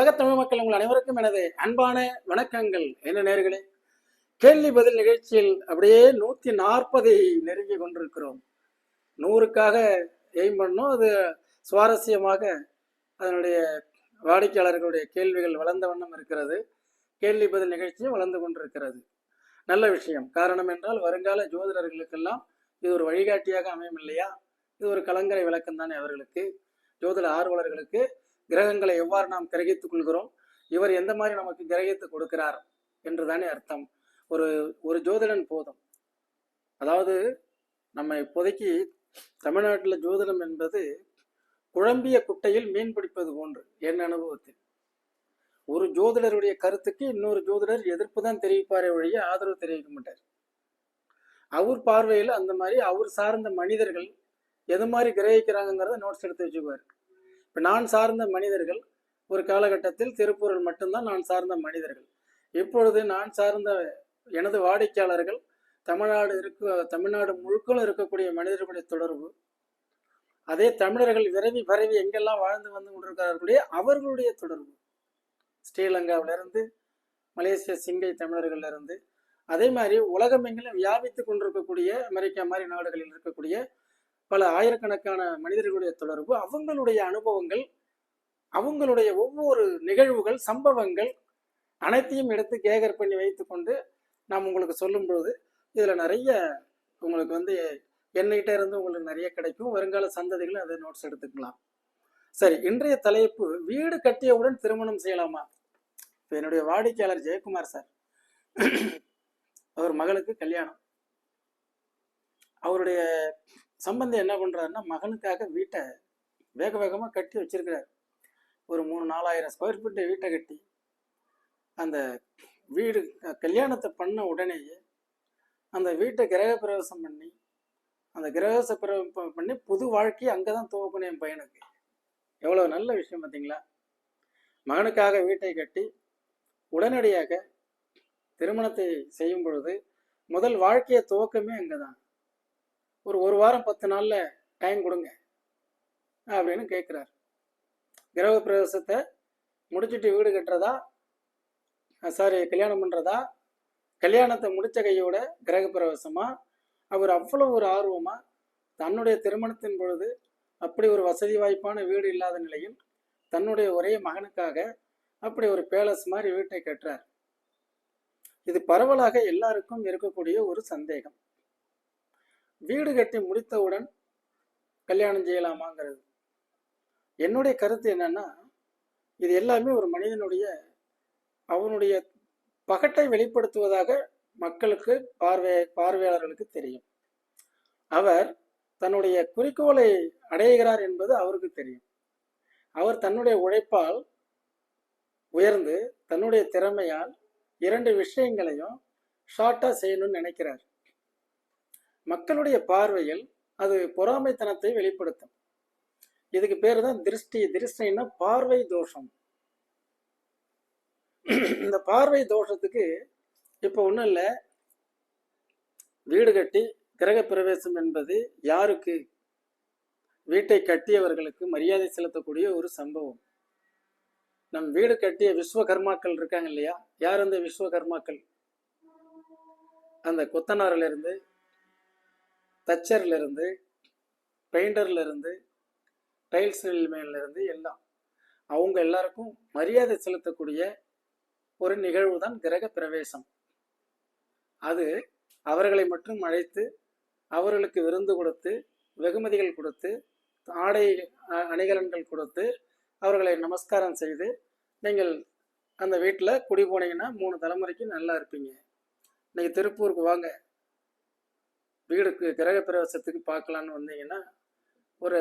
உலகத் தமிழ் மக்கள் உங்கள் அனைவருக்கும் எனது அன்பான வணக்கங்கள். என்ன நேர்களே? கேள்வி பதில் நிகழ்ச்சியில் அப்படியே நூத்தி நாற்பதை நெருங்கி கொண்டிருக்கிறோம். நூறுக்காக எய்ம் பண்ணோம். அது சுவாரஸ்யமாக அதனுடைய வாடிக்கையாளர்களுடைய கேள்விகள் வளர்ந்த வண்ணம் இருக்கிறது. கேள்வி பதில் நிகழ்ச்சியும் வளர்ந்து கொண்டிருக்கிறது. நல்ல விஷயம். காரணம் என்றால் வருங்கால ஜோதிடர்களுக்கெல்லாம் இது ஒரு வழிகாட்டியாக அமையும் இல்லையா? இது ஒரு கலங்கரை விளக்கம் தானே அவர்களுக்கு? ஜோதிட ஆர்வலர்களுக்கு கிரகங்களை எவ்வாறு நாம் கிரகித்துக் கொள்கிறோம்? இவர் எந்த மாதிரி நமக்கு கிரகித்து கொடுக்கிறார் என்றுதானே அர்த்தம். ஒரு ஒரு ஜோதிடன் போதும். அதாவது நம்ம இப்போதைக்கு தமிழ்நாட்டில் ஜோதிடம் என்பது குழம்பிய குட்டையில் மீன் பிடிப்பது போன்று என் அனுபவத்தில். ஒரு ஜோதிடருடைய கருத்துக்கு இன்னொரு ஜோதிடர் எதிர்ப்பு தான் தெரிவிப்பாரே ஒழிய ஆதரவு தெரிவிக்க மாட்டார். அவர் பார்வையில் அந்த மாதிரி அவர் சார்ந்த மனிதர்கள் எது மாதிரி கிரகிக்கிறாங்கிறத நோட்ஸ் எடுத்து வச்சுக்குவார். இப்போ நான் சார்ந்த மனிதர்கள் ஒரு காலகட்டத்தில் திருப்பூரில் மட்டும்தான் நான் சார்ந்த மனிதர்கள். இப்பொழுது நான் சார்ந்த எனது வாடிக்கையாளர்கள் தமிழ்நாடு இருக்க தமிழ்நாடு முழுக்களும் இருக்கக்கூடிய மனிதர்களுடைய தொடர்பு அதே தமிழர்கள் விரைவி பரவி எங்கெல்லாம் வாழ்ந்து வந்து கொண்டிருக்கிறார்களே அவர்களுடைய தொடர்பு. ஸ்ரீலங்காவிலிருந்து மலேசிய சிங்கை தமிழர்கள்லேருந்து அதே மாதிரி உலகமெங்கிலும் வியாபித்து கொண்டிருக்கக்கூடிய அமெரிக்கா மாதிரி நாடுகளில் இருக்கக்கூடிய பல ஆயிரக்கணக்கான மனிதர்களுடைய தொடர்பு அவங்களுடைய அனுபவங்கள் அவங்களுடைய ஒவ்வொரு நிகழ்வுகள் சம்பவங்கள் அனைத்தையும் எடுத்து கேகர் பண்ணி வைத்துக்கொண்டு நாம் உங்களுக்கு சொல்லும்பொழுது இதில் நிறைய உங்களுக்கு வந்து என்கிட்ட இருந்து உங்களுக்கு நிறைய கிடைக்கும். வருங்கால சந்ததிகள் அதை நோட்ஸ் எடுத்துக்கலாம். சரி இன்றைய தலைப்பு வீடு கட்டியவுடன் திருமணம் செய்யலாமா? இப்போ என்னுடைய வாடிக்கையாளர் ஜெயக்குமார் சார். அவர் மகளுக்கு கல்யாணம். அவருடைய சம்பந்தி என்ன பண்ணுறாருன்னா மகனுக்காக வீட்டை வேக வேகமாக கட்டி வச்சிருக்கிறார். ஒரு மூணு நாலாயிரம் ஸ்கொயர் ஃபீட்டை வீட்டை கட்டி அந்த வீடு க- கல்யாணத்தை பண்ண உடனேயே அந்த வீட்டை கிரக பிரவேசம் பண்ணி அந்த கிரகச பிரவேசம் பண்ணி புது வாழ்க்கையை அங்கே தான் துவக்கணும் என் பையனுக்கு. எவ்வளோ நல்ல விஷயம் பார்த்தீங்களா? மகனுக்காக வீட்டை கட்டி உடனடியாக திருமணத்தை செய்யும் பொழுது முதல் வாழ்க்கையை துவக்கமே அங்கே தான் ஒரு ஒரு வாரம் பத்து நாளில் டைம் கொடுங்க அப்படின்னு கேட்குறாரு. கிரக பிரவேசத்தை முடிச்சிட்டு வீடு கட்டுறதா? சாரி கல்யாணம் பண்ணுறதா கல்யாணத்தை முடித்த கையோட கிரக பிரவேசமாக அவர் அவ்வளோ ஒரு ஆர்வமாக தன்னுடைய திருமணத்தின் பொழுது அப்படி ஒரு வசதி வாய்ப்பான வீடு இல்லாத நிலையில் தன்னுடைய ஒரே மகனுக்காக அப்படி ஒரு பேலஸ் மாதிரி வீட்டை கட்டுறார். இது பரவலாக எல்லாருக்கும் இருக்கக்கூடிய ஒரு சந்தேகம். வீடு கட்டி முடித்தவுடன் கல்யாணம் செய்யலாமாங்கிறது. என்னுடைய கருத்து என்னன்னா இது எல்லாமே ஒரு மனிதனுடைய அவனுடைய பகட்டை வெளிப்படுத்துவதாக மக்களுக்கு பார்வை பார்வையாளர்களுக்கு தெரியும். அவர் தன்னுடைய குறிக்கோளை அடைகிறார் என்பது அவருக்கு தெரியும். அவர் தன்னுடைய உழைப்பால் உயர்ந்து தன்னுடைய திறமையால் இரண்டு விஷயங்களையும் ஷார்ட்டாக செய்யணும்னு நினைக்கிறார். மக்களுடைய பார்வையில் அது பொறாமைத்தனத்தை வெளிப்படுத்தும். இதுக்கு பேர் தான் திருஷ்டி திருஷ்டின்னா பார்வை தோஷம். இந்த பார்வை தோஷத்துக்கு இப்போ ஒன்றும் இல்லை. வீடு கட்டி கிரக பிரவேசம் என்பது யாருக்கு? வீட்டை கட்டியவர்களுக்கு மரியாதை செலுத்தக்கூடிய ஒரு சம்பவம். நம் வீடு கட்டிய விஸ்வகர்மாக்கள் இருக்காங்க இல்லையா? யார் அந்த விஸ்வகர்மாக்கள்? அந்த கொத்தனாரிலிருந்து தச்சர்லேருந்து பெயிண்டர்லேருந்து டைல்ஸ் மேல எல்லாம். அவங்க எல்லாருக்கும் மரியாதை செலுத்தக்கூடிய ஒரு நிகழ்வு தான் கிரக பிரவேசம். அது அவர்களை மட்டும் அழைத்து அவர்களுக்கு விருந்து கொடுத்து வெகுமதிகள் கொடுத்து ஆடை அணிகலன்கள் கொடுத்து அவர்களை நமஸ்காரம் செய்து நீங்கள் அந்த வீட்டில் குடி போனீங்கன்னா மூணு தலைமுறைக்கு நல்லா இருப்பீங்க. இன்னைக்கு திருப்பூருக்கு வாங்க. வீடுக்கு கிரக பிரவேசத்துக்கு பார்க்கலான்னு வந்தீங்கன்னா ஒரு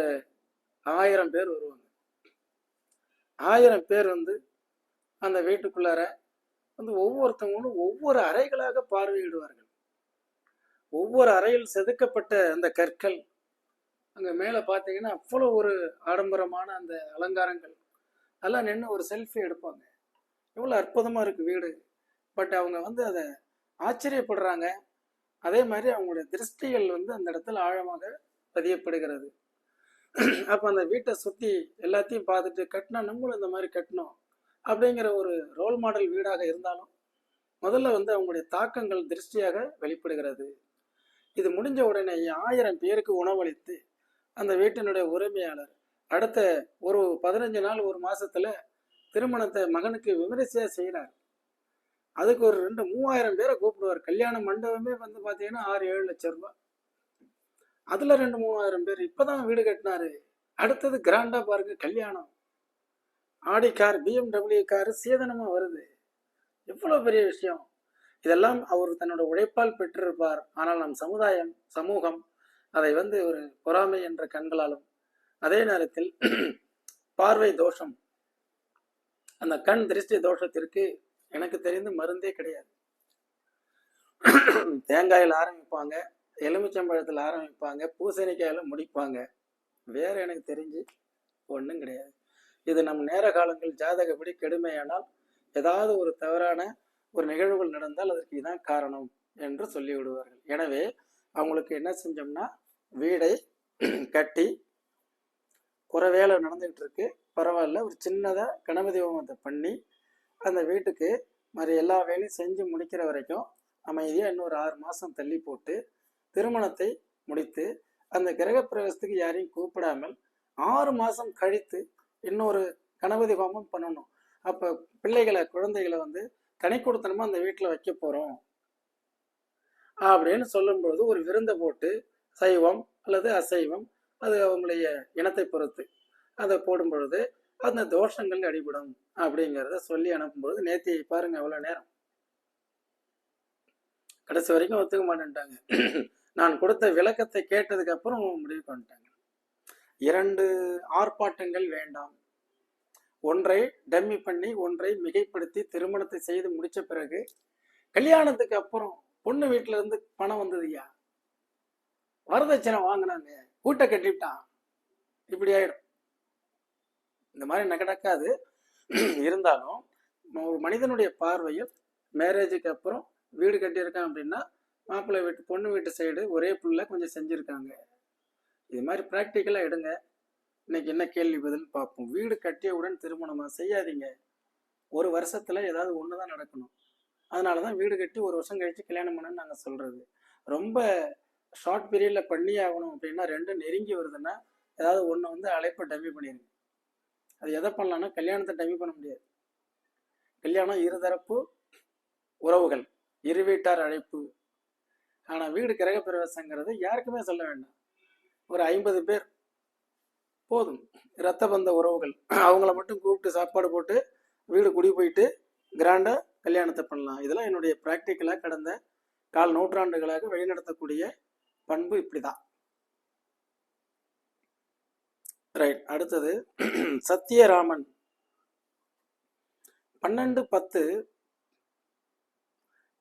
ஆயிரம் பேர் வருவாங்க. ஆயிரம் பேர் வந்து அந்த வீட்டுக்குள்ளார வந்து ஒவ்வொருத்தவங்களும் ஒவ்வொரு அறைகளாக பார்வையிடுவார்கள். ஒவ்வொரு அறையில் செதுக்கப்பட்ட அந்த கற்கள் அங்கே மேலே பார்த்தீங்கன்னா அவ்வளோ ஒரு ஆடம்பரமான அந்த அலங்காரங்கள். அதெல்லாம் நின்று ஒரு செல்ஃபி எடுப்பாங்க. எவ்வளோ அற்புதமாக இருக்குது வீடு. பட் அவங்க வந்து அதை ஆச்சரியப்படுறாங்க. அதே மாதிரி அவங்களுடைய திருஷ்டிகள் வந்து அந்த இடத்துல ஆழமாக பதியப்படுகிறது. அப்போ அந்த வீட்டை சுற்றி எல்லாத்தையும் பார்த்துட்டு கட்டினா நம்மளும் இந்த மாதிரி கட்டணும் அப்படிங்கிற ஒரு ரோல் மாடல் வீடாக இருந்தாலும் முதல்ல வந்து அவங்களுடைய தாக்கங்கள் திருஷ்டியாக வெளிப்படுகிறது. இது முடிஞ்ச உடனே ஆயிரம் பேருக்கு உணவளித்து அந்த வீட்டினுடைய உரிமையாளர் அடுத்த ஒரு பதினஞ்சு நாள் ஒரு மாசத்துல திருமணத்தை மகனுக்கு விமரிசையா செய்கிறார் அதுக்கு ஒரு ரெண்டு மூவாயிரம் பேரை கூப்பிடுவார். கல்யாண மண்டபமே வந்து பார்த்தீங்கன்னா ஆறு ஏழு லட்சம் ரூபாய். அதில் ரெண்டு மூவாயிரம் பேர் இப்போ தான் வீடு கட்டினாரு. அடுத்தது கிராண்டாக பாருங்க கல்யாணம். ஆடி கார் பிஎம்டபிள்யூ கார் சேதனமாக வருது. எவ்வளோ பெரிய விஷயம். இதெல்லாம் அவர் தன்னோட உழைப்பால் பெற்றிருப்பார். ஆனால் நம் சமுதாயம் சமூகம் அதை வந்து ஒரு பொறாமை என்ற கண்களாலும் அதே நேரத்தில் பார்வை தோஷம். அந்த கண் திருஷ்டி தோஷத்திற்கு எனக்கு தெரிந்து மருந்தே கிடையாது. தேங்காயில் ஆரம்பிப்பாங்க எலுமிச்சம்பழத்தில் ஆரம்பிப்பாங்க பூசணிக்காயில் முடிப்பாங்க. வேற எனக்கு தெரிஞ்சு ஒன்றும் கிடையாது. இது நம் நேர காலங்கள் ஜாதகப்படி கெடுமையானால் ஏதாவது ஒரு தவறான ஒரு நிகழ்வுகள் நடந்தால் அதற்கு இதுதான் காரணம் என்று சொல்லி விடுவார்கள் எனவே அவங்களுக்கு என்ன செஞ்சோம்னா வீடை கட்டி குறை வேலை நடந்துகிட்டு இருக்கு. பரவாயில்ல ஒரு சின்னதாக கணபதி ஹோமத்தை பண்ணி அந்த வீட்டுக்கு மாதிரி எல்லா வேலையும் செஞ்சு முடிக்கிற வரைக்கும் அமைதியாக இன்னொரு ஆறு மாதம் தள்ளி போட்டு திருமணத்தை முடித்து அந்த கிரகப்பிரவேசத்துக்கு யாரையும் கூப்பிடாமல் ஆறு மாதம் கழித்து இன்னொரு கணபதி ஹோமம் பண்ணணும். அப்போ பிள்ளைகளை குழந்தைகளை வந்து தனி கொடுத்தனமா அந்த வீட்டில் வைக்க போகிறோம் அப்படின்னு சொல்லும்போது ஒரு விருந்தை போட்டு சைவம் அல்லது அசைவம் அது அவங்களுடைய இனத்தை பொறுத்து அதை போடும் பொழுது அந்த தோஷங்கள் அடிபடும் அப்படிங்கிறத சொல்லி அனுப்பும்போது நேத்தி பாருங்க அவ்வளோ நேரம். கடைசி வரைக்கும் ஒத்துக்க மாட்டேன்ட்டாங்க. நான் கொடுத்த விளக்கத்தை கேட்டதுக்கு அப்புறம் முடிவு பண்ணிட்டாங்க. இரண்டு ஆர்ப்பாட்டங்கள் வேண்டாம். ஒன்றை டம்மி பண்ணி ஒன்றை மிகைப்படுத்தி திருமணத்தை செய்து முடிச்ச பிறகு கல்யாணத்துக்கு அப்புறம் பொண்ணு வீட்டுல இருந்து பணம் வந்ததுயா வரதட்சணை வாங்கினாங்க. கூட்ட கட்டிவிட்டான். இப்படி ஆயிடும். இந்த மாதிரி நடக்காது இருந்தாலும் ஒரு மனிதனுடைய பார்வையில் மேரேஜுக்கு அப்புறம் வீடு கட்டியிருக்கான் அப்படின்னா மாப்பிள்ளை வீட்டு பொண்ணு வீட்டு சைடு ஒரே புள்ள கொஞ்சம் செஞ்சுருக்காங்க. இது மாதிரி ப்ராக்டிக்கலாக எடுங்க. இன்னைக்கு என்ன கேள்வி பதில் பார்ப்போம். வீடு கட்டியவுடன் திருமணமாக செய்யாதீங்க. ஒரு வருஷத்தில் ஏதாவது ஒன்று தான் நடக்கணும். அதனால தான் வீடு கட்டி ஒரு வருஷம் கழித்து கல்யாணம் பண்ணணும்னு நாங்கள் சொல்கிறது ரொம்ப ஷார்ட் பீரியடில் பண்ணி ஆகணும் அப்படின்னா ரெண்டும் நெருங்கி வருதுன்னா ஏதாவது ஒன்று வந்து அழைப்பை டம்மி பண்ணிடுங்க அது எதை பண்ணலான்னா கல்யாணத்தை டம்மி பண்ண முடியாது. கல்யாணம் இருதரப்பு உறவுகள் இரு வீட்டார் அழைப்பு. ஆனால் வீடு கிரகப்பிரவேசங்கிறது யாருக்குமே சொல்ல வேண்டாம். ஒரு ஐம்பது பேர் போதும். இரத்த பந்த உறவுகள். அவங்கள மட்டும் கூப்பிட்டு சாப்பாடு போட்டு வீடு குடி போயிட்டு கிராண்டாக கல்யாணத்தை பண்ணலாம். இதெல்லாம் என்னுடைய ப்ராக்டிக்கலாக கடந்த கால் நூற்றாண்டுகளாக வழிநடத்தக்கூடிய பண்பு இப்படி தான் ரைட் அடுத்தது சத்யராமன். பன்னெண்டு பத்து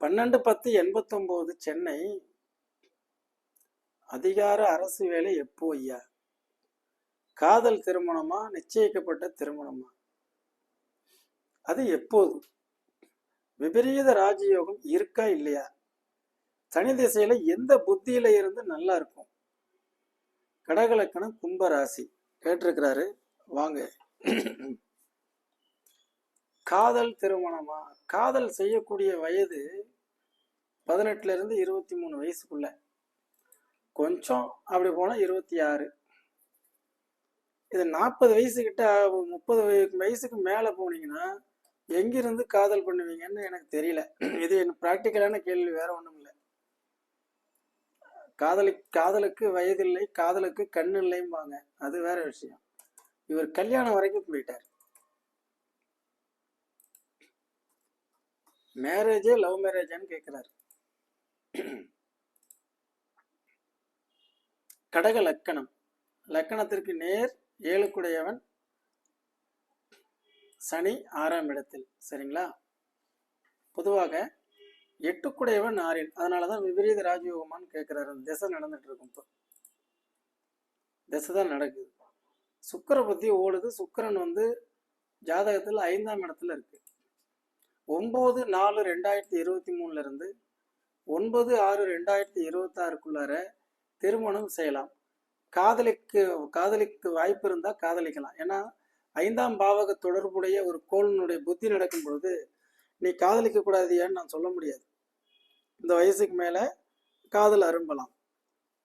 பன்னெண்டு பத்து எண்பத்தொம்போது சென்னை அதிகார அரசு வேலை எப்போ ஐயா? காதல் திருமணமா நிச்சயிக்கப்பட்ட திருமணமா? அது எப்போது? விபரீத ராஜயோகம் இருக்கா இல்லையா? சனி திசையில எந்த புத்தியில இருந்து நல்லா இருக்கும்? கடகலக்கணம் கும்பராசி. கேட்டிருக்கிறாரு. வாங்க. காதல் திருமணமா? காதல் செய்யக்கூடிய வயது பதினெட்டுல இருந்து இருபத்தி மூணு வயசுக்குள்ள. கொஞ்சம் அப்படி போனா இருபத்தி ஆறு இது நாற்பது வயசு கிட்ட முப்பது வயசுக்கு மேலே போனீங்கன்னா எங்கிருந்து காதல் பண்ணுவீங்கன்னு எனக்கு தெரியல. இது என் ப்ராக்டிக்கலான கேள்வி வேற ஒன்றும் இல்லை காதலி காதலுக்கு வயதில்லை காதலுக்கு கண் இல்லைம்பாங்க. அது வேற விஷயம். இவர் கல்யாணம் வரைக்கும் போயிட்டார். மேரேஜே லவ் மேரேஜான்னு கேட்குறாரு கடக லக்கணம். லக்கணத்திற்கு நேர் ஏழுக்குடையவன் சனி ஆறாம் இடத்தில். சரிங்களா? பொதுவாக எட்டுக்குடையவன் ஆறில் அதனாலதான் விபரீத ராஜயோகமான்னு கேட்குறாரு அந்த திசை நடந்துட்டு இருக்கும் இப்போ. திசை தான் நடக்குது. சுக்கரை புத்தி ஓடுது. சுக்கரன் வந்து ஜாதகத்தில் ஐந்தாம் இடத்துல இருக்கு. ஒம்பது நாலு ரெண்டாயிரத்தி இருபத்தி மூணுல இருந்து ஒன்பது ஆறு ரெண்டாயிரத்தி இருபத்தாறுக்குள்ளார திருமணம் செய்யலாம். காதலிக்கு காதலிக்கு வாய்ப்பு இருந்தால் காதலிக்கலாம். ஏன்னா ஐந்தாம் பாவக தொடர்புடைய ஒரு கோளினுடைய புத்தி நடக்கும் பொழுது நீ காதலிக்க கூடாதியான்னு நான் சொல்ல முடியாது. இந்த வயசுக்கு மேல காதல் அரும்பலாம்.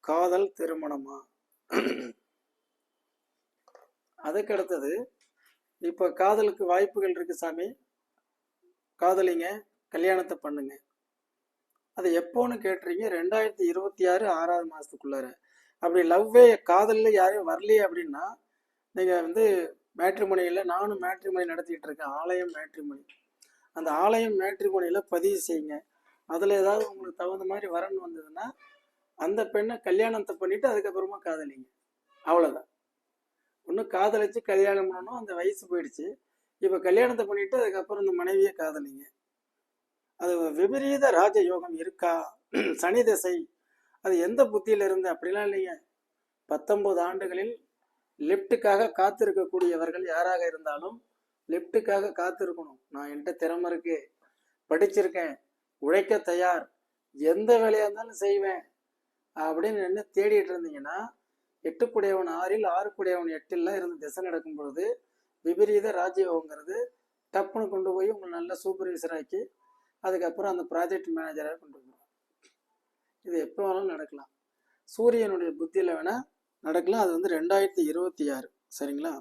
காதல் திருமணமா? அதுக்கு அடுத்தது இப்போ காதலுக்கு வாய்ப்புகள் இருக்கு சாமி. காதலிங்க கல்யாணத்தை பண்ணுங்க. அது எப்போன்னு கேட்டுறீங்க ரெண்டாயிரத்தி இருபத்தி ஆறு ஆறாவது மாதத்துக்குள்ளார அப்படி லவ்வே காதலில் யாரும் வரலையே அப்படின்னா நீங்கள் வந்து மேட்ரிமணியில் நானும் மேட்ரிமணி நடத்திட்டு இருக்கேன் ஆலயம் மேட்ரிமணி அந்த ஆலயம் மேட்ரிமோனியில் பதிவு செய்யுங்க. அதில் ஏதாவது உங்களுக்கு தகுந்த மாதிரி வரன் வந்ததுன்னா அந்த பெண்ணை கல்யாணத்தை பண்ணிவிட்டு அதுக்கப்புறமா காதலிங்க. அவ்வளோதான் ஒன்றும் காதலிச்சு கல்யாணம் பண்ணணும் அந்த வயசு போயிடுச்சு. இப்போ கல்யாணத்தை பண்ணிவிட்டு அதுக்கப்புறம் இந்த மனைவியை காதலிங்க. அது விபரீத ராஜ யோகம் இருக்கா? சனி திசை. அது எந்த புத்தியில் இருந்து? அப்படிலாம் இல்லைங்க. பத்தொன்பது ஆண்டுகளில் லிப்டுக்காக காத்திருக்கக்கூடியவர்கள் யாராக இருந்தாலும் லிப்டுக்காக காத்திருக்கணும். நான் என்கிட்ட திறமை இருக்கு. படிச்சிருக்கேன். உழைக்க தயார். எந்த வேலையா இருந்தாலும் செய்வேன். அப்படின்னு என்ன தேடிட்டு இருந்தீங்கன்னா எட்டுக்குடையவன் ஆறில் ஆறுக்குடையவன் எட்டில் இருந்து திசை நடக்கும் பொழுது விபரீத ராஜயோகங்கிறது டப்புன்னு கொண்டு போய் உங்களை நல்ல சூப்பர்வைசர் ஆக்கி அதுக்கப்புறம் அந்த ப்ராஜெக்ட் மேனேஜராக கொண்டு வந்துடும் இது எப்போ வேணாலும் நடக்கலாம். சூரியனுடைய புத்தியில் வேணால் நடக்கலாம். அது வந்து ரெண்டாயிரத்தி இருபத்தி ஆறு. சரிங்களா?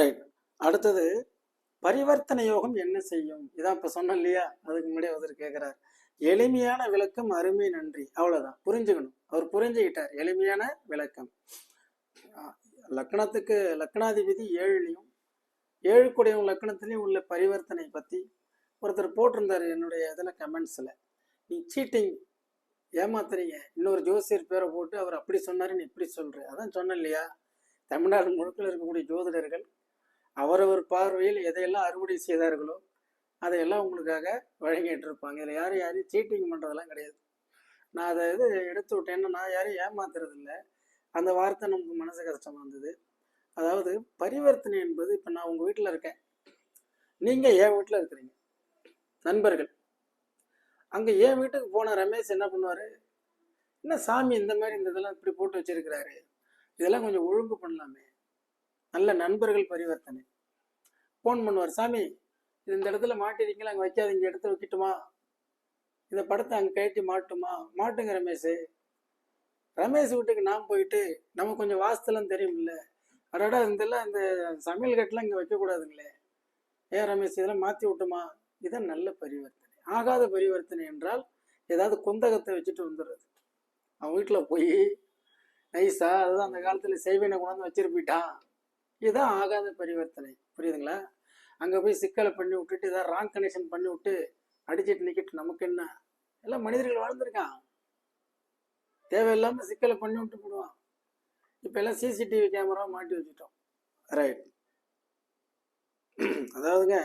ரைட் அடுத்தது பரிவர்த்தனை யோகம் என்ன செய்யும்? இதான் இப்போ சொன்னேன் இல்லையா அதுக்கு முன்னாடி அவர் கேட்குறார் எளிமையான விளக்கம் அருமை நன்றி. அவ்வளோதான் புரிஞ்சுக்கணும். அவர் புரிஞ்சுக்கிட்டார். எளிமையான விளக்கம். லக்கணத்துக்கு லக்னத்துக்கு லக்னாதிபதி ஏழுலையும் ஏழு கூடியவங்க லக்னத்துலேயும் உள்ள பரிவர்த்தனை பற்றி ஒருத்தர் போட்டிருந்தார் என்னுடைய இதில் கமெண்ட்ஸில். நீ சீட்டிங் ஏமாத்துறீங்க. இன்னொரு ஜோசியர் பேரை போட்டு அவர் அப்படி சொன்னார் நீ இப்படி சொல்கிற அதான் சொன்னேன் இல்லையா தமிழ்நாடு முழுக்கில் இருக்கக்கூடிய ஜோதிடர்கள் அவரவர் பார்வையில் எதையெல்லாம் அறுவடை செய்தார்களோ அதையெல்லாம் உங்களுக்காக வழங்கிட்டு இருப்பாங்க இதில் யாரும் யாரையும் சீட்டிங் பண்ணுறதெல்லாம் கிடையாது. நான் அதை இது எடுத்து விட்டேன்னா நான் யாரையும் ஏமாத்துறது இல்லை அந்த வார்த்தை நமக்கு மனசு கஷ்டமாக இருந்தது. அதாவது பரிவர்த்தனை என்பது இப்போ நான் உங்கள் வீட்டில் இருக்கேன். நீங்கள் என் வீட்டில் இருக்கிறீங்க. நண்பர்கள். அங்கே என் வீட்டுக்கு போன ரமேஷ் என்ன பண்ணுவார்? என்ன சாமி இந்த மாதிரி இந்த இதெல்லாம் இப்படி போட்டு வச்சிருக்கிறாரு? இதெல்லாம் கொஞ்சம் ஒழுங்கு பண்ணலாமே. நல்ல நண்பர்கள் பரிவர்த்தனை. ஃபோன் பண்ணுவார் சாமி இது இந்த இடத்துல மாட்டிருக்கீங்களா? அங்கே வைக்காதீங்க இடத்துல வைக்கட்டுமா? இந்த படத்தை அங்கே கழட்டி மாட்டுமா? மாட்டுங்க ரமேஷ். ரமேஷ் வீட்டுக்கு நான் போயிட்டு நமக்கு கொஞ்சம் வாஸ்துலாம் தெரியும்ல. அடடா இதெல்லாம் இந்த சமையல் கட்டெலாம் இங்கே வைக்கக்கூடாதுங்களே. ஏன் ரமேஷ் இதெல்லாம் மாற்றி விட்டுமா? இதான் நல்ல பரிவர்த்தனை. ஆகாத பரிவர்த்தனை என்றால் ஏதாவது குந்தகத்தை வச்சுட்டு வந்துடுறது அவன் வீட்டில் போய் நைஸா அதுதான் அந்த காலத்தில் செய்வேனை கொண்டாந்து வச்சிட்டு போயிட்டான் இதுதான் ஆகாத பரிவர்த்தனை. புரியுதுங்களா? அங்கே போய் சிக்கலை பண்ணி விட்டுட்டு ஏதாவது ராங் கனெக்ஷன் பண்ணி விட்டு அடிச்சிட்டு நிற்கிட்டு நமக்கு என்ன? எல்லாம் மனிதர்கள் வாழ்ந்திருக்கான். தேவையில்லாமல் சிக்கலை பண்ணி விட்டு போடுவான். இப்போ எல்லாம் சிசிடிவி கேமரா மாட்டி வச்சுட்டோம். ரைட் அதாவதுங்க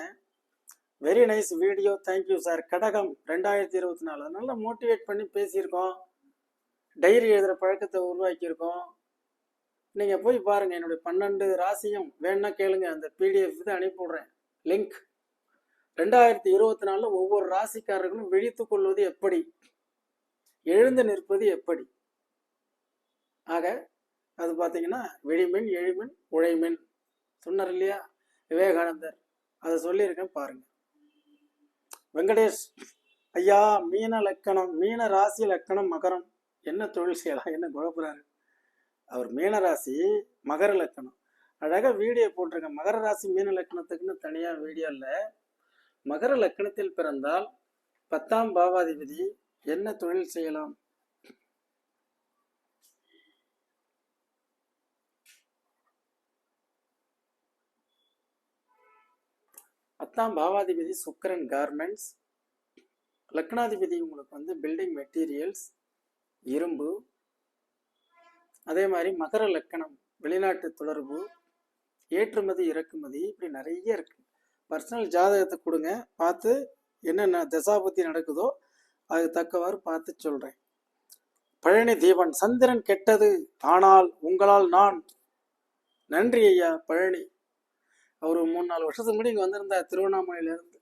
very nice video thank you sir கடகம் ரெண்டாயிரத்தி இருபத்தி நாலு. நல்லா மோட்டிவேட் பண்ணி பேசியிருக்கோம். டைரி எழுதுகிற பழக்கத்தை உருவாக்கியிருக்கோம். நீங்கள் போய் பாருங்கள் என்னுடைய பன்னெண்டு ராசியும். வேணா கேளுங்க அந்த பிடிஎஃப் இதை அனுப்பிவிடுறேன் லிங்க் ரெண்டாயிரத்தி இருபத்தி நாலில் ஒவ்வொரு ராசிக்காரர்களும் விழித்து கொள்வது எப்படி? எழுந்து நிற்பது எப்படி? ஆக அது பார்த்தீங்கன்னா விழிமின் எழுமின் உழைமின். சொன்னார் இல்லையா? விவேகானந்தர். அதை சொல்லியிருக்கேன் பாருங்க. வெங்கடேஷ். ஐயா மீன லக்கணம் மீன ராசி லக்கணம் மகரம். என்ன தொழில் செய்யலாம் என்ன குழப்புறாரு? அவர் மீனராசி மகர லக்கணம். அழகாக வீடியோ போட்டிருக்கேன் மகர ராசி மீன லக்கணத்துக்குன்னு தனியாக வீடியோ இல்லை மகர லக்கணத்தில் பிறந்தால் பத்தாம் பாவாதிபதி என்ன தொழில் செய்யலாம்? பத்தாம் பாவாதிபதி சுக்கரன் கார்மெண்ட்ஸ் லக்னாதிபதி உங்களுக்கு வந்து பில்டிங் மெட்டீரியல்ஸ் இரும்பு அதே மாதிரி மகர லக்கணம் வெளிநாட்டு தொடர்பு ஏற்றுமதி இறக்குமதி இப்படி நிறைய இருக்கு. பர்சனல் ஜாதகத்தை கொடுங்க. பார்த்து என்னென்ன தசாபுத்தி நடக்குதோ அது தக்கவாறு பார்த்து சொல்றேன். பழனி தீபன் சந்திரன் கெட்டது ஆனால் உங்களால் நான். நன்றி ஐயா பழனி. அவர் மூணு நாலு வருஷத்துக்கு முன்னாடி இங்கே வந்திருந்தார் திருவண்ணாமலையிலேருந்து.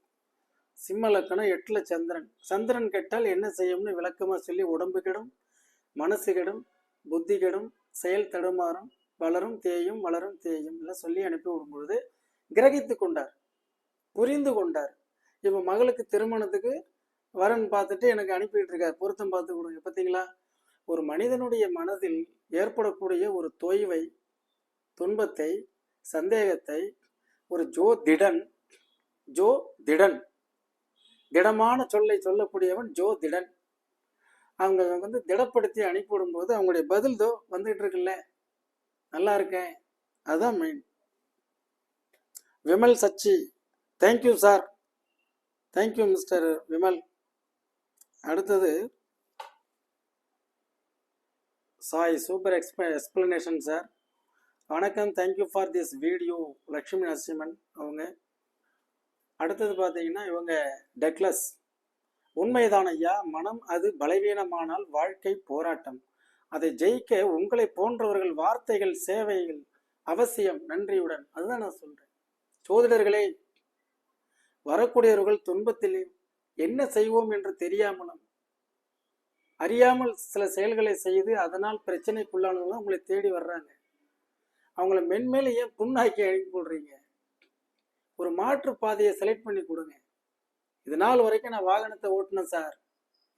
சிம்ம லக்கணம் எட்டில் சந்திரன். சந்திரன் கெட்டால் என்ன செய்யும்னு விளக்கமாக சொல்லி உடம்பு கெடும் மனசு கெடும் புத்தி கெடும் செயல் தடுமாறும் வளரும் தேயும் வளரும் தேயும் எல்லாம் சொல்லி அனுப்பி விடும்பொழுது கிரகித்து கொண்டார். புரிந்து கொண்டார். இப்போ மகளுக்கு திருமணத்துக்கு வரன் பார்த்துட்டு எனக்கு அனுப்பிட்டு இருக்கார். பொருத்தம் பார்த்து கொடுங்க. பார்த்தீங்களா? ஒரு மனிதனுடைய மனதில் ஏற்படக்கூடிய ஒரு தொய்வை துன்பத்தை சந்தேகத்தை ஒரு ஜோ திடன் ஜோ திடன். திடமான சொல்லை சொல்லக்கூடியவன் ஜோ திடன். அவங்க வந்து திடப்படுத்தி அனுப்பிவிடும்போது அவங்களுடைய பதில் தோ வந்துகிட்டு இருக்குல்ல நல்லா இருக்கேன். அதுதான் main Vimal Sachi thank you sir thank you mister Vimal. அடுத்தது Sai super ex explanation sir வணக்கம் thank you for this video Lakshmi Narasimhan அவங்க. அடுத்தது பார்த்தீங்கன்னா இவங்க டெக்லஸ் உண்மைதான் ஐயா மனம் அது பலவீனமானால் வாழ்க்கை போராட்டம். அதை ஜெயிக்க உங்களை போன்றவர்கள் வார்த்தைகள் சேவைகள் அவசியம். நன்றியுடன். அதுதான் நான் சொல்றேன். சோதிடர்களே வரக்கூடியவர்கள் துன்பத்திலே என்ன செய்வோம் என்று தெரியாமலும் அறியாமல் சில செயல்களை செய்து அதனால் பிரச்சனைக்குள்ளானவங்க உங்களை தேடி வர்றாங்க. அவங்கள மென்மேலும் ஏன் புண்ணாக்கி அனுப்பி போடுறீங்க? ஒரு மாற்று பாதையை செலக்ட் பண்ணி கொடுங்க. இது நாள் வரைக்கும் நான் வாகனத்தை ஓட்டினேன் சார்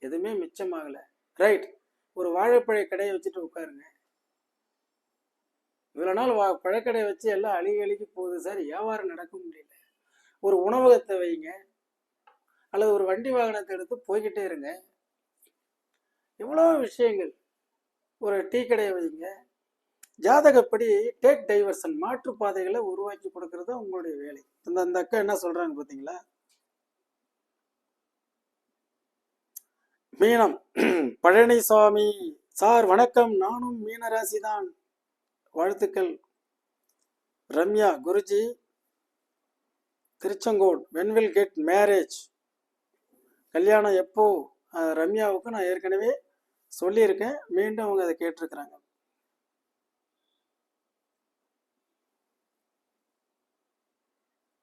எதுவுமே மிச்சமாகல ரைட் ஒரு வாழைப்பழ கடையை வச்சுட்டு உட்காருங்க. இவ்வளோ நாள் வா பழக்கடையை வச்சு எல்லாம் அழுகி அழுகி போகுது சார் வியாபாரம் நடக்க முடியல. ஒரு உணவகத்தை வைங்க. அல்லது ஒரு வண்டி வாகனத்தை எடுத்து போய்கிட்டே இருங்க. எவ்வளோ விஷயங்கள். ஒரு டீ கடையை வைங்க. ஜாதகப்படி டேக் டைவர்ஷன் மாற்றுப்பாதைகளை உருவாக்கி கொடுக்கறது உங்களுடைய வேலை. இந்த அந்த அக்கா என்ன சொல்கிறாங்க பார்த்தீங்களா மீனம். பழனிசாமி சார் வணக்கம். நானும் மீனராசி தான் வாழ்த்துக்கள். Ramya Guruji Tiruchengode when will get marriage. கல்யாணம் எப்போ? ரம்யாவுக்கு நான் ஏற்கனவே சொல்லியிருக்கேன். மீண்டும் அவங்க அதை கேட்டிருக்கிறாங்க.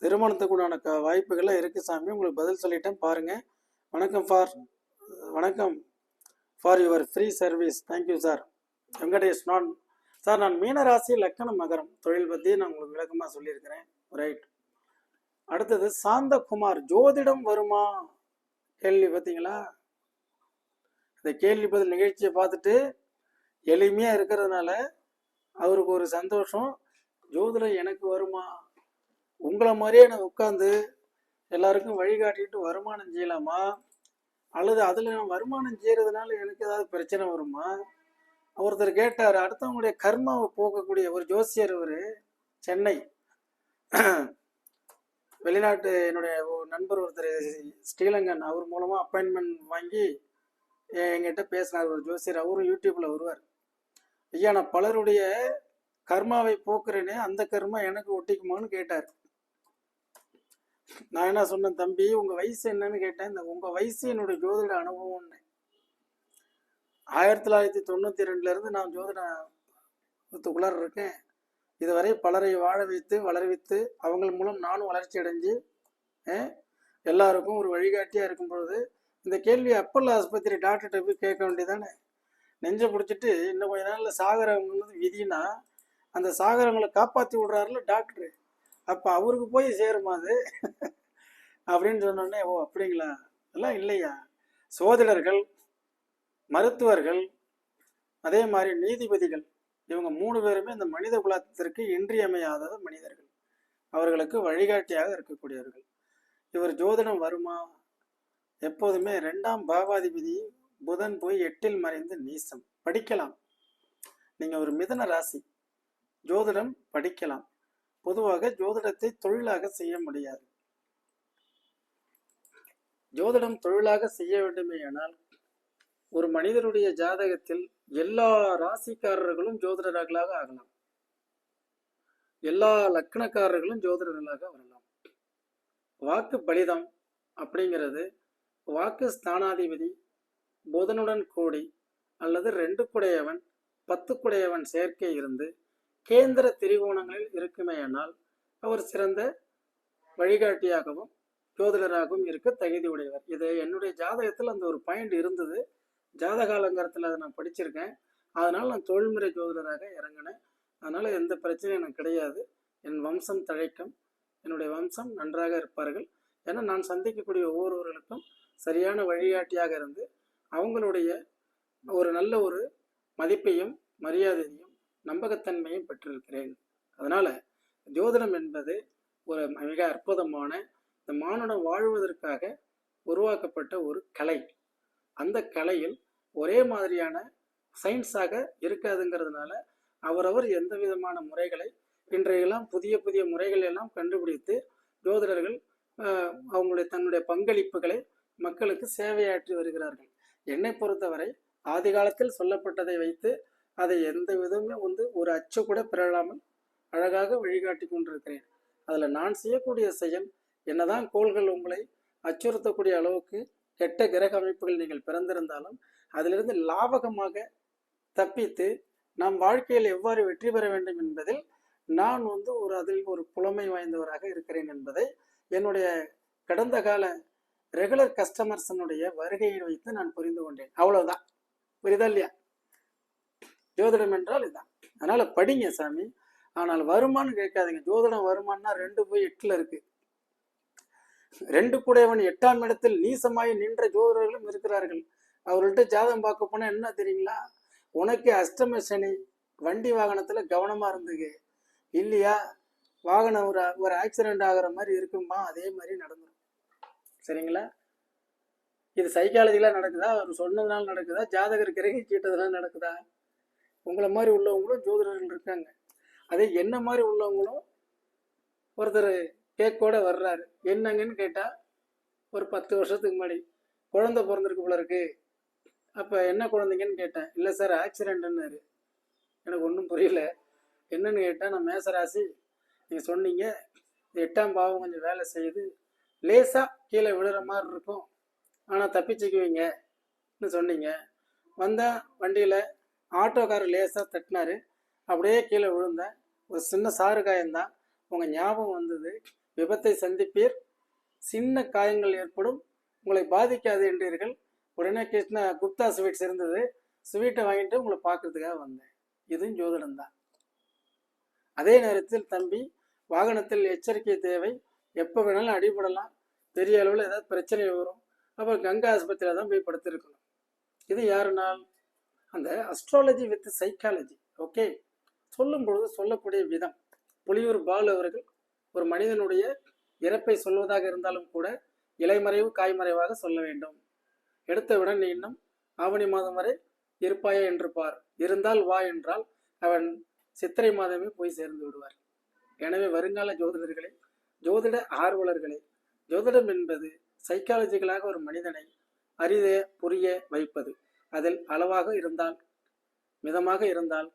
திருமணத்துக்குண்டான க வாய்ப்புகள்லாம் இருக்குது சாமி. உங்களுக்கு பதில் சொல்லிட்டேன். பாருங்க. வணக்கம் ஃபார். வணக்கம். For your free service thank you sir Venkatesh நான் சார் நான் மீனராசி லக்கணம் மகரம் தொழில் பற்றி நான் உங்களுக்கு விளக்கமாக சொல்லியிருக்கிறேன். ரைட் அடுத்தது சாந்தகுமார் ஜோதிடம் வருமா? கேள்வி பார்த்தீங்களா இந்த கேள்வி பதில் நிகழ்ச்சியை பார்த்துட்டு எளிமையாக இருக்கிறதுனால அவருக்கு ஒரு சந்தோஷம். ஜோதிடம் எனக்கு வருமா? உங்களை மாதிரியே நான் உட்காந்து எல்லாருக்கும் வழிகாட்டிட்டு வருமானம் செய்யலாமா? அல்லது அதில் நான் வருமானம் செய்யறதுனால எனக்கு ஏதாவது பிரச்சனை வருமா? ஒருத்தர் கேட்டார் அடுத்தவங்களுடைய கர்மாவை போக்கக்கூடிய ஒரு ஜோசியர் ஒரு சென்னை. வெளிநாட்டு என்னுடைய நண்பர் ஒருத்தர் ஸ்ரீலங்கன் அவர் மூலமாக அப்பாயின்மெண்ட் வாங்கி எ- என்கிட்ட பேசினார் ஒரு ஜோசியர். அவரும் யூடியூப்பில் வருவார். ஐயா நான் பலருடைய கர்மாவை போக்குறேனே அந்த கர்மா எனக்கு ஒட்டிக்குமான்னு கேட்டார். நான் என்ன சொன்னேன் தம்பி உங்க வயசு என்னன்னு கேட்டேன். இந்த உங்க வயசு என்னோட ஜோதிட அனுபவம்னு ஆயிரத்தி தொள்ளாயிரத்தி தொண்ணூத்தி ரெண்டுல இருந்து நான் ஜோதிடத்துக்குள்ளார இருக்கேன். இதுவரை பலரை வாழ வைத்து வளர்வித்து அவங்க மூலம் நானும் வளர்ச்சி அடைஞ்சு எல்லாருக்கும் ஒரு வழிகாட்டியா இருக்கும் பொழுது இந்த கேள்வி அப்பல்லோ ஆஸ்பத்திரி டாக்டர்கிட்ட போய் கேட்க வேண்டியதானே? நெஞ்சை பிடிச்சிட்டு இன்னும் கொஞ்ச நாள்ல சாகரவங்களுக்கு விதினா அந்த சாகரங்களை காப்பாத்தி விடுறாருல டாக்டரு. அப்ப அவருக்கு போய் சேருமா அது? அப்படின்னு சொன்னோடனே ஓ அப்படிங்களா? எல்லாம் இல்லையா? சோதிடர்கள் மருத்துவர்கள் அதே மாதிரி நீதிபதிகள் இவங்க மூணு பேருமே இந்த மனித குலத்திற்கு இன்றியமையாத மனிதர்கள். அவர்களுக்கு வழிகாட்டியாக இருக்கக்கூடியவர்கள். இவர் ஜோதிடம் வருமா? எப்போதுமே ரெண்டாம் பாவாதிபதி புதன் போய் எட்டில் மறைந்து நீசம். படிக்கலாம். நீங்க ஒரு மிதன ராசி. ஜோதிடம் படிக்கலாம். பொதுவாக ஜோதிடத்தை தொழிலாக செய்ய முடியாது. ஜோதிடம் தொழிலாக செய்ய வேண்டுமேயானால் ஒரு மனிதனுடைய ஜாதகத்தில் எல்லா ராசிக்காரர்களும் ஜோதிடர்களாக ஆகலாம். எல்லா லக்னக்காரர்களும் ஜோதிடர்களாக வரலாம். வாக்கு பலிதம் அப்படிங்கிறது வாக்கு ஸ்தானாதிபதி புதனுடன் கூடி அல்லது ரெண்டு குடையவன் பத்து குடையவன் சேர்க்கை இருந்து கேந்திர திரிகோணங்களில் இருக்குமேயானால் அவர் சிறந்த வழிகாட்டியாகவும் ஜோதிடராகவும் இருக்க தகுதி உடையவர். இது என்னுடைய ஜாதகத்தில் அந்த ஒரு பாயிண்ட் இருந்தது. ஜாதக அலங்காரத்தில் அதை நான் படிச்சிருக்கேன். அதனால் நான் தொழில்முறை ஜோதிடராக இறங்கினேன். அதனால் எந்த பிரச்சனையும் எனக்கு கிடையாது. என் வம்சம் தழைக்கும். என்னுடைய வம்சம் நன்றாக இருப்பார்கள். ஏன்னா நான் சந்திக்கக்கூடிய ஒவ்வொருவர்களுக்கும் சரியான வழிகாட்டியாக இருந்து அவங்களுடைய ஒரு நல்ல ஒரு மதிப்பையும் மரியாதையும் நம்பகத்தன்மையும் பெற்றிருக்கிறேன். அதனால் ஜோதிடம் என்பது ஒரு மிக அற்புதமான இந்த மானுடன் வாழ்வதற்காக உருவாக்கப்பட்ட ஒரு கலை. அந்த கலையில் ஒரே மாதிரியான சயின்ஸாக இருக்காதுங்கிறதுனால அவரவர் எந்த விதமான முறைகளை இன்றையெல்லாம் புதிய புதிய முறைகள் எல்லாம் கண்டுபிடித்து ஜோதிடர்கள் அவங்களுடைய தன்னுடைய பங்களிப்புகளை மக்களுக்கு சேவையாற்றி வருகிறார்கள். என்னை பொறுத்தவரை ஆதி காலத்தில் சொல்லப்பட்டதை வைத்து அதை எந்த விதமே வந்து ஒரு அச்சு கூட பிறழாமல் அழகாக வழிகாட்டி கொண்டிருக்கிறேன். அதில் நான் செய்யக்கூடிய செயல் என்னதான் கோள்கள் உங்களை அச்சுறுத்தக்கூடிய அளவுக்கு கெட்ட கிரக அமைப்புகள் நீங்கள் பிறந்திருந்தாலும் அதிலிருந்து லாபகமாக தப்பித்து நம் வாழ்க்கையில் எவ்வாறு வெற்றி பெற வேண்டும் என்பதில் நான் வந்து ஒரு அதில் ஒரு புலமை வாய்ந்தவராக இருக்கிறேன் என்பதை என்னுடைய கடந்த கால ரெகுலர் கஸ்டமர்ஸனுடைய வருகையை வைத்து நான் புரிந்து கொண்டேன். அவ்வளவுதான். புரியுதா இல்லையா? ஜோதிடம் என்றால் இதுதான் அதனால படிங்க சாமி. ஆனால் வருமானு கேட்காதீங்க. ஜோதிடம் வருமானா ரெண்டு போய் எட்டுல இருக்கு. ரெண்டு கூடையவன் எட்டாம் இடத்தில் நீசமாய் நின்ற ஜோதிடர்களும் இருக்கிறார்கள். அவர்கள்ட்ட ஜாதகம் பார்க்க போனா என்ன தெரியுங்களா? உனக்கு அஷ்டம சனி வண்டி வாகனத்துல கவனமா இருந்தது இல்லையா? வாகனம் ஒரு ஒரு ஆக்சிடென்ட் ஆகிற மாதிரி இருக்குமா? அதே மாதிரி நடந்துடும் சரிங்களா? இது சைக்காலஜிலாம் நடக்குதா? அவர் சொன்னதுனால நடக்குதா? ஜாதகர் கிரகி கீட்டதுனால நடக்குதா? உங்களை மாதிரி உள்ளவங்களும் ஜோதிடர்கள் இருக்காங்க. அதே என்ன மாதிரி உள்ளவங்களும் ஒருத்தர் கேக்கோட வர்றாரு. என்னங்கன்னு கேட்டால் ஒரு பத்து வருஷத்துக்கு முன்னாடி குழந்தை பிறந்திருக்கு போல இருக்கு. அப்போ என்ன குழந்தைங்கன்னு கேட்டேன் இல்லை சார் ஆக்சிடென்ட்னாரு எனக்கு ஒன்றும் புரியல. என்னன்னு கேட்டால் நான் மேசராசி. நீங்கள் சொன்னீங்க எட்டாம் பாவம் கொஞ்சம் வேலை செய்யுது. லேசாக கீழே விழுற மாதிரி இருக்கும். ஆனால் தப்பிச்சுக்குவீங்கன்னு சொன்னீங்க. வந்தால் வண்டியில் ஆட்டோக்காரர் லேசாக தட்டினாரு. அப்படியே கீழே விழுந்தேன் ஒரு சின்ன சாறு காயம்தான் உங்கள் ஞாபகம் வந்தது விபத்தை சந்திப்பீர் சின்ன காயங்கள் ஏற்படும் உங்களை பாதிக்காது என்றீர்கள். உடனே கிருஷ்ண குப்தா ஸ்வீட்ஸ் இருந்தது ஸ்வீட்டை வாங்கிட்டு உங்களை பார்க்கறதுக்காக வந்தேன். இதுவும் ஜோதிடம் தான் அதே நேரத்தில் தம்பி வாகனத்தில் எச்சரிக்கை தேவை. எப்போ வேணாலும் அடிபடலாம். பெரிய அளவில் ஏதாவது பிரச்சனை வரும். அப்புறம் கங்கா ஆஸ்பத்திரியில் தான் போய் படுத்திருக்கணும். இது யாருனால்? அந்த அஸ்ட்ராலஜி வித் சைக்காலஜி ஓகே சொல்லும் பொழுது சொல்லக்கூடிய விதம். புலியூர் பாலு அவர்கள் ஒரு மனிதனுடைய இறப்பை சொல்வதாக இருந்தாலும் கூட இலைமறைவு காய்மறைவாக சொல்ல வேண்டும். எடுத்தவுடன் நீ இன்னும் ஆவணி மாதம் வரை இருப்பாயா என்று பார். இருந்தால் வா என்றால் அவன் சித்திரை மாதமே போய் சேர்ந்து விடுவார். எனவே வருங்கால ஜோதிடர்களே ஜோதிட ஆர்வலர்களே ஜோதிடம் என்பது சைக்காலஜிக்கலாக ஒரு மனிதனை அறித புரிய வைப்பது. அதில் அளவாக இருந்தால் மிதமாக இருந்தால்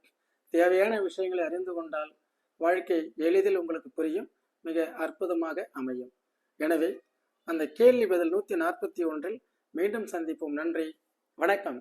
தேவையான விஷயங்களை அறிந்து கொண்டால் வாழ்க்கை எளிதில் உங்களுக்கு புரியும் மிக அற்புதமாக அமையும். எனவே அந்த கேள்வி பதில் நூற்றி நாற்பத்தி ஒன்றில் மீண்டும் சந்திப்போம். நன்றி. வணக்கம்.